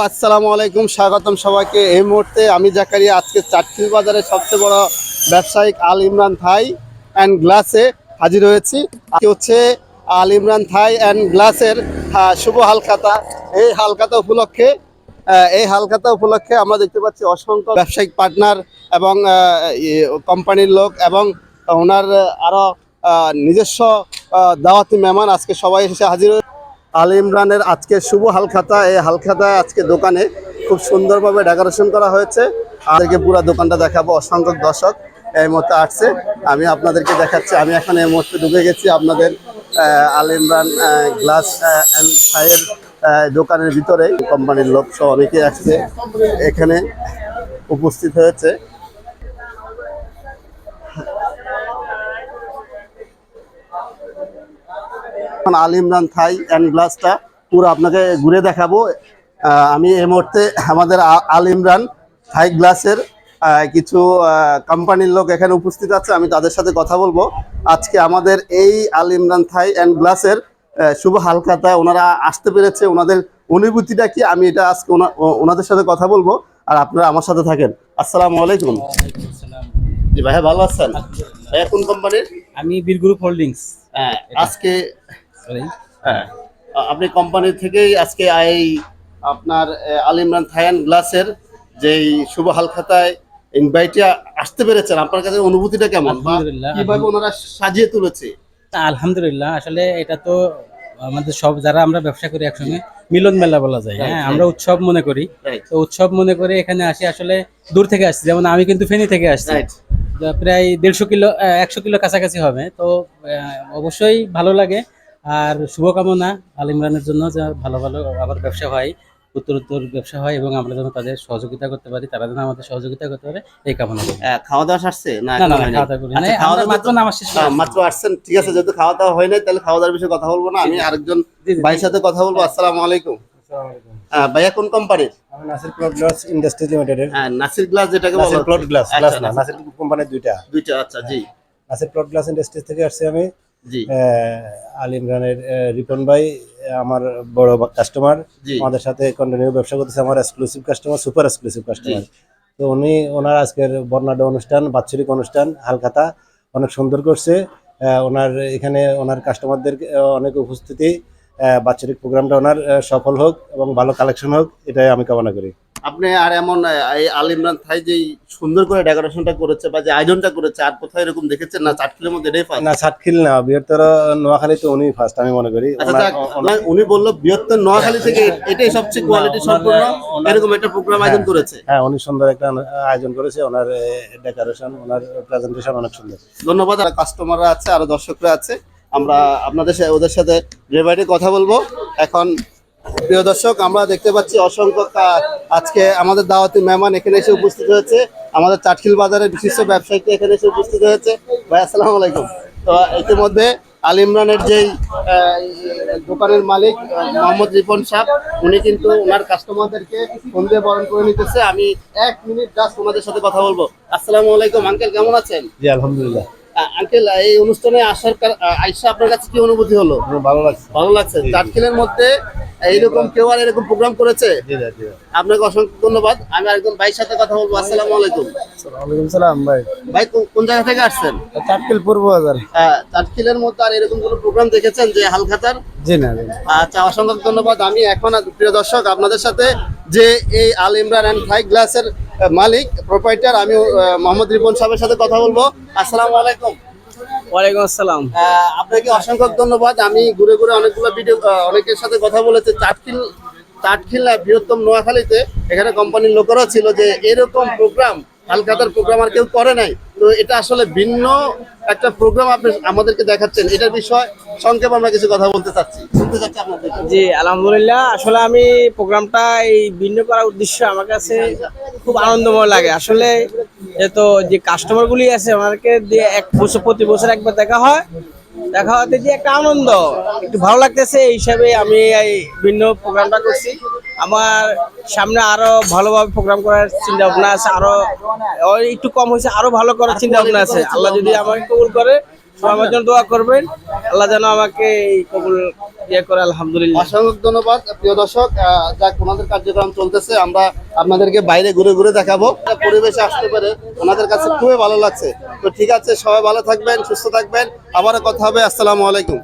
আসসালামু আলাইকুম, স্বাগতম সবাইকে। এই মুহূর্তে আমি জাকারিয়া, আজকে চাটখিল বাজারের সবচেয়ে বড় ব্যবসায়িক আল ইমরান থাই অ্যান্ড গ্লাসে হাজির হয়েছি। আজকে হচ্ছে আল ইমরান থাই অ্যান্ড গ্লাসের শুভ হালখাতা। এই হালখাতা উপলক্ষে এই হালখাতা উপলক্ষে আমরা দেখতে পাচ্ছি অসংখ্য ব্যবসায়িক পার্টনার এবং কোম্পানির লোক এবং ওনার আরও নিজস্ব দাওয়াতি মেহমান আজকে সবাই এসে হাজির আল ইমরানের আজকে শুভ হালখাতা। এই হালখাতা আজকে দোকানে খুব সুন্দরভাবে ডেকোরেশন করা হয়েছে। আমাদেরকে পুরো দোকানটা দেখাবো, অসংখ্য দর্শক এই মুহূর্তে আসছে। আমি আপনাদেরকে দেখাচ্ছি, আমি এখন এই মুহূর্তে ঢুকে গেছি আপনাদের আল ইমরান গ্লাস অ্যান্ড ছাইয়ের দোকানের ভিতরে কোম্পানির লোক সহ অনেকে আসছে, এখানে উপস্থিত হয়েছে। এখন আল ইমরান থাই অ্যান্ড গ্লাসটা পুরো আপনাকে ঘুরে দেখাবো। আমি এই মুহূর্তে আমাদের আল ইমরান থাই গ্লাসের কিছু কোম্পানির লোক এখানে উপস্থিত আছে আমি তাদের সাথে কথা বলব। আজকে আমাদের এই আল ইমরান থাই অ্যান্ড গ্লাসের শুভ হালখাতা ওনারা আসতে পেরেছে ওনাদের অনুভূতিটা কি আমি এটা আজকে ওনা- ওনাদের সাথে কথা বলব আর আপনারা আমার সাথে থাকেন। আসসালামু আলাইকুম। জি ভাইয়া ভালো আছেন? ভাইয়া কোন কোম্পানির আমি বীর গ্রুপ হোল্ডিংস আজকে হ্যাঁ। আপনি কোম্পানি থেকেই আজকে এই আপনার আল ইমরান থায়ান গ্লাসের যেই শুভ হালখাতায় ইনভাইটে আসতে পেরেছেন আপনার কাছে অনুভূতিটা কেমন? আলহামদুলিল্লাহ, কীভাবে ওনারা সাজিয়ে তুলেছে? আলহামদুলিল্লাহ আসলে এটা তো আমাদের সব যারা আমরা ব্যবসা করি একসঙ্গে মিলন মেলা বলা যায়। হ্যাঁ আমরা উৎসব মনে করি। তো উৎসব মনে করে এখানে আসি আসলে দূর থেকে আসছি। যেমন আমি কিন্তু ফেনী থেকে আসছি। প্রায় দেড়শো কিলো একশো কিলো কাছাকাছি হবে। তো আহ, অবশ্যই ভালো লাগে। আর শুভকামনা আল ইমরানের জন্য যে ভালো ভালো আবার ব্যবসা হয় উত্তর উত্তর ব্যবসা হয় এবং আমরা যেন তাদের সহযোগিতা করতে পারি তারা যেন আমাদের সহযোগিতা করতে পারে এই কামনা করি। খাওয়া দাওয়া সারছে? না না? খাওয়া দাওয়া করি আচ্ছা, খাওয়া দাওয়া মাত্র তো- নামাজ শেষ মাত্র আসছেন ঠিক আছে যেহেতু খাওয়া দাওয়া হয় নাই তাহলে খাওয়া দাওয়ার বিষয়ে কথা বলব না। আমি আরেকজন। ভাইয়ের সাথে কথা বলব আসসালামু আলাইকুম। ভাইয়া কোন কোম্পানির নাসির প্লট গ্লাস ইন্ডাস্ট্রিজ লিমিটেডের। নাসির গ্লাস যেটাকে বলা। প্লট গ্লাস আচ্ছা, গ্লাস না নাসির- নাসির কোম্পানির দুইটা। দুইটা আচ্ছা জি। নাসির প্লট গ্লাস ইন্ডাস্ট্রিজ থেকে আসছি আমি। আল ইমরানের রিপন ভাই আমার বড় কাস্টমার আমাদের সাথে কন্টিনিউ ব্যবসা করতেছে আমার exclusive customer super exclusive customer তো উনি ওনার আজকের বর্ণাঢ্য অনুষ্ঠান বাৎসরিক অনুষ্ঠান হালখাতা অনেক সুন্দর করছে। ওনার এখানে ওনার কাস্টমারদের অনেক উপস্থিতি। বাৎসরিক প্রোগ্রামটা ওনার সফল হোক এবং ভালো কালেকশন হোক এটাই আমি কামনা করি। আপনি আর এমন এই আল ইমরান থাই যে সুন্দর করে ডেকোরেশনটা করেছে বা যে আয়োজনটা করেছে আর কোথাও এরকম দেখেছেন? না চাটকিলের মধ্যে এটাই ফার্স্ট না সাতখিল না বৃহত্তর নোয়াখালী তো উনি ফার্স্ট আমি মনে করি। আচ্ছা আপনার- উনি বলল বৃহত্তর নোয়াখালী থেকে এটাই সবচেয়ে কোয়ালিটি সম্পূর্ণ এরকম একটা প্রোগ্রাম আয়োজন করেছে। হ্যাঁ উনি সুন্দর একটা আয়োজন করেছে ওনার ডেকোরেশন ওনার প্রেজেন্টেশন অনেক সুন্দর। ধন্যবাদ আর কাস্টমাররা আছে আরও দর্শকরা আছে। আমরা আপনাদের সাথে ওদের সাথে রেবাইটে কথা বলব। এখন প্রিয় দর্শক আমরা দেখতে পাচ্ছি অসংখ্য আজকে আমাদের দাওয়াতি মেহমান এখানে এসে উপস্থিত হয়েছে। আমাদের চাটখিল বাজারের বিশিষ্ট ব্যবসায়িক এখানে এসে উপস্থিত হয়েছে। ভাই আসসালামু আলাইকুম। তো ইতিমধ্যে আল ইমরানের যেই দোকানের মালিক মোহাম্মদ রিপন সাহ উনি কিন্তু ওনার কাস্টমারদেরকে ফোন দিয়ে বরণ করে নিতেছে। আমি এক মিনিট জাস্ট ওনাদের সাথে কথা বলব। আসসালামু আলাইকুম আঙ্কেল কেমন আছেন? জি আলহামদুলিল্লাহ। আঙ্কেল এই অনুষ্ঠানে আসার আইসা আপনার কাছে কি অনুভূতি হলো? ভালো লাগছে। ভালো লাগছে। চাটখিলের মধ্যে এইরকম কেউ আর এরকম প্রোগ্রাম করেছে? আপনাকে অসংখ্য ধন্যবাদ। আমি আরেকজন ভাইয়ের সাথে কথা বলব। আসসালামু আলাইকুম। ওয়ালাইকুম সালাম ভাই। ভাই কোন- জায়গা থেকে আসছেন? চাটকিল পূর্ব বাজার। আহ, চাটখিলের মধ্যে আর এরকম কোনো প্রোগ্রাম দেখেছেন যে হালখাতার? জি না আচ্ছা অসংখ্য ধন্যবাদ। আমি এখন প্রিয় দর্শক আপনাদের সাথে যে এই আল ইমরান অ্যান্ড থাই গ্লাসের মালিক প্রোপাইটার আমি মোহাম্মদ রিপন সাহেবের সাথে কথা বলব। আসসালামু আলাইকুম। ওয়ালাইকুম আসসালাম। আপনাকে অসংখ্য ধন্যবাদ। আমি ঘুরে ঘুরে অনেকগুলো ভিডিও অনেকের সাথে কথা বলেছি। চাটখিল চাটখিল বৃহত্তম নোয়াখালীতে এখানে কোম্পানির লোকেরাও ছিল যে এরকম প্রোগ্রাম হালখাতার প্রোগ্রাম আর কেউ করে নাই। তো এটা আসলে ভিন্ন একটা প্রোগ্রাম আপনি আমাদেরকে দেখাচ্ছেন। এটার বিষয় সংক্ষেপে আমরা কিছু কথা বলতে চাচ্ছি। শুনতে চাচ্ছি আপনাদের। জি আলহামদুলিল্লাহ। আসলে আমি প্রোগ্রামটা এই ভিন্ন করার উদ্দেশ্য আমার কাছে খুব আনন্দময় লাগে। আসলে এ তো যে কাস্টমার গুলি আছে, ওনাদেরকে দিয়ে এক বছর, প্রতি বছর একবার দেখা হয়। দেখা হতে যে একটা আনন্দ, একটু ভালো লাগতেছে, এই হিসাবে আমি এই ভিন্ন প্রোগ্রামটা করছি। আমার সামনে আরও ভালোভাবে প্রোগ্রাম করার চিন্তা ভাবনা আছে, আরও একটু কম হয়েছে, আরও ভালো করার চিন্তা ভাবনা আছে। আল্লাহ যদি আমাকে কবুল করে আমার জন্য দোয়া করবেন। আল্লাহ যেন আমাকে এই কবুল ইয়ে ধন্যবাদ, প্রিয় দর্শক। যাক, ওনাদের কার্যক্রম চলতেছে, আমরা আপনাদেরকে বাইরে ঘুরে ঘুরে দেখাবো। পরিবেশে আসতে পারে ওনাদের কাছে খুবই ভালো লাগছে। তো ঠিক আছে, সবাই ভালো থাকবেন, সুস্থ থাকবেন। আবারও কথা হবে, আসসালামু আলাইকুম।